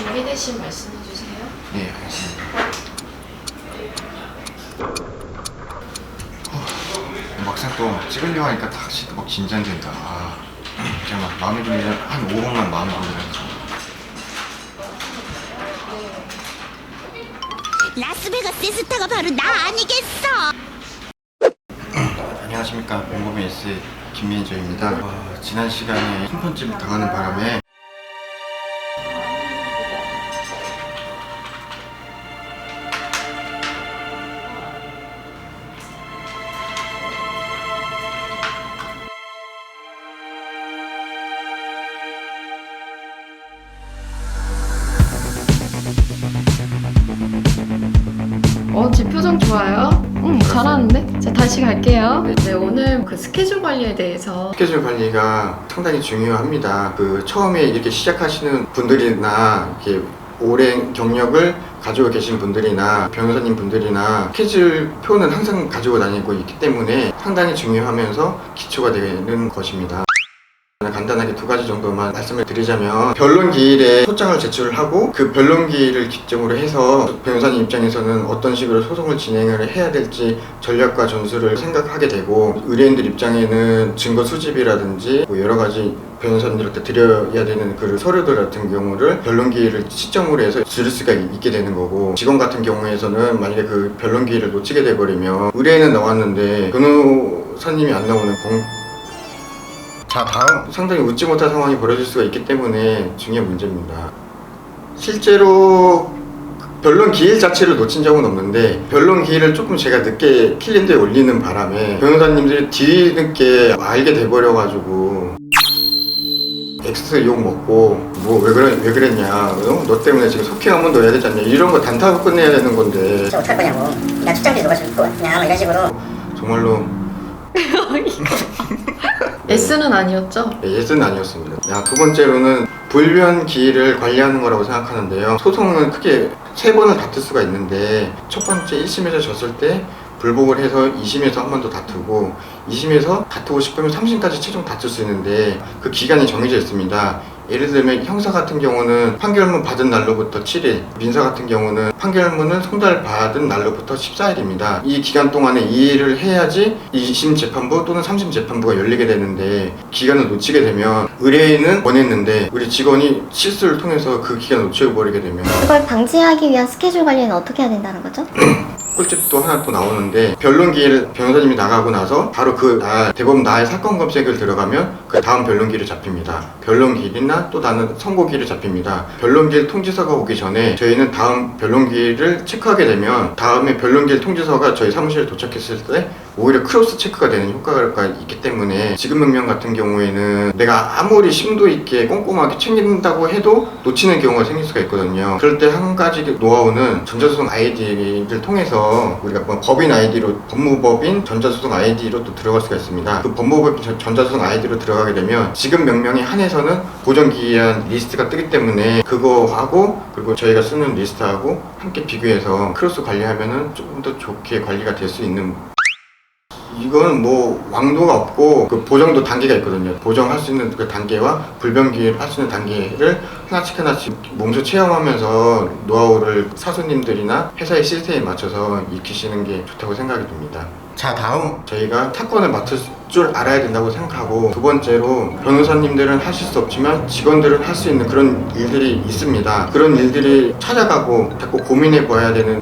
준비되신 말씀해 주세요. 네, 알겠습니다. 어, 막상 또 찍으려고 하니까 다시 또막 긴장된다. 아, 그냥 막 마음의 준비를 한 5분만 마음의 준비를 하죠. 라스베가스 스타가 바로 나 아니겠어? 안녕하십니까. 공범의 S 김민조입니다. 어, 지난 시간에 손편집 당하는 바람에 어, 제 표정 좋아요? 응, 잘하는데? 자, 다시 갈게요. 네, 오늘 그 스케줄 관리에 대해서 스케줄 관리가 상당히 중요합니다. 그 처음에 이렇게 시작하시는 분들이나 이렇게 오랜 경력을 가지고 계신 분들이나 변호사님 분들이나 스케줄 표는 항상 가지고 다니고 있기 때문에 상당히 중요하면서 기초가 되는 것입니다. 간단하게 두 가지 정도만 말씀을 드리자면 변론 기일에 소장을 제출을 하고 그 변론 기일을 기점으로 해서 변호사님 입장에서는 어떤 식으로 소송을 진행을 해야 될지 전략과 전술을 생각하게 되고 의뢰인들 입장에는 증거 수집이라든지 뭐 여러 가지 변호사님들한테 드려야 되는 그 서류들 같은 경우를 변론 기일을 시점으로 해서 들을 수가 있게 되는 거고 직원 같은 경우에서는 만약에 그 변론 기일을 놓치게 돼버리면 의뢰인은 나왔는데 변호사님이 안 나오는 공, 자 다음 상당히 웃지 못할 상황이 벌어질 수가 있기 때문에 중요한 문제입니다. 실제로 변론 기일 자체를 놓친 적은 없는데 변론 기일을 조금 제가 늦게 킬린드에 올리는 바람에 변호사님들이 뒤늦게 알게 돼버려가지고 X 욕 먹고 뭐 왜 그래 왜 그랬냐 어? 너 때문에 지금 소킹 한번 더 해야 되지 않냐 이런 거 단타로 끝내야 되는 건데 진짜 어떡할 거냐고. 나 출장비 누가 줄 거냐. 뭐 이런 식으로. 정말로 S는 아니었죠? 네, 예스는 아니었습니다. 야, 두 번째로는 불변 기일을 관리하는 거라고 생각하는데요. 소송은 크게 세 번을 다툴 수가 있는데 첫 번째 1심에서 졌을 때 불복을 해서 2심에서 한 번 더 다투고 2심에서 다투고 싶으면 3심까지 최종 다툴 수 있는데 그 기간이 정해져 있습니다. 예를 들면 형사 같은 경우는 판결문 받은 날로부터 7일, 민사 같은 경우는 판결문을 송달 받은 날로부터 14일입니다. 이 기간 동안에 이의를 해야지 2심 재판부 또는 3심 재판부가 열리게 되는데 기간을 놓치게 되면 의뢰인은 원했는데 우리 직원이 실수를 통해서 그 기간을 놓쳐버리게 되면 그걸 방지하기 위한 스케줄 관리는 어떻게 해야 된다는 거죠? 꿀팁도 하나 또 나오는데 변론 기일 변호사님이 나가고 나서 바로 그 날 대법원 나의 사건 검색을 들어가면 그 다음 변론 기일이 잡힙니다. 변론 기일이나 또 다른 선고 기일이 잡힙니다. 변론 기일 통지서가 오기 전에 저희는 다음 변론 기일을 체크하게 되면 다음에 변론 기일 통지서가 저희 사무실에 도착했을 때 오히려 크로스 체크가 되는 효과가 있기 때문에 지급 명령 같은 경우에는 내가 아무리 심도 있게 꼼꼼하게 챙긴다고 해도 놓치는 경우가 생길 수가 있거든요. 그럴 때 한 가지 노하우는 전자소송 아이디를 통해서 우리가 뭐 법인 아이디로 법무법인 전자소송 아이디로 또 들어갈 수가 있습니다. 그 법무법인 전- 전자소송 아이디로 들어가게 되면 지급 명령에 한해서는 보정기한 리스트가 뜨기 때문에 그거하고 그리고 저희가 쓰는 리스트하고 함께 비교해서 크로스 관리하면은 조금 더 좋게 관리가 될 수 있는 이거는 뭐 왕도가 없고 그 보정도 단계가 있거든요. 보정할 수 있는 그 단계와 불변기를 할 수 있는 단계를 하나씩 하나씩 몸소 체험하면서 노하우를 사수님들이나 회사의 시스템에 맞춰서 익히시는 게 좋다고 생각이 듭니다. 자 다음 저희가 사건을 맡을 줄 알아야 된다고 생각하고 두 번째로 변호사님들은 하실 수 없지만 직원들은 할 수 있는 그런 일들이 있습니다. 그런 일들이 찾아가고 자꾸 고민해 봐야 되는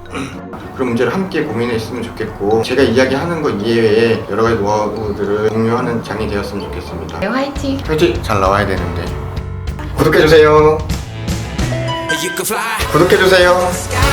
그런 문제를 함께 고민했으면 좋겠고 제가 이야기하는 것 이외에 여러 가지 노하우들을 공유하는 장이 되었으면 좋겠습니다. 네, 화이팅! 표지 잘 나와야 되는데 구독해주세요. 구독해주세요.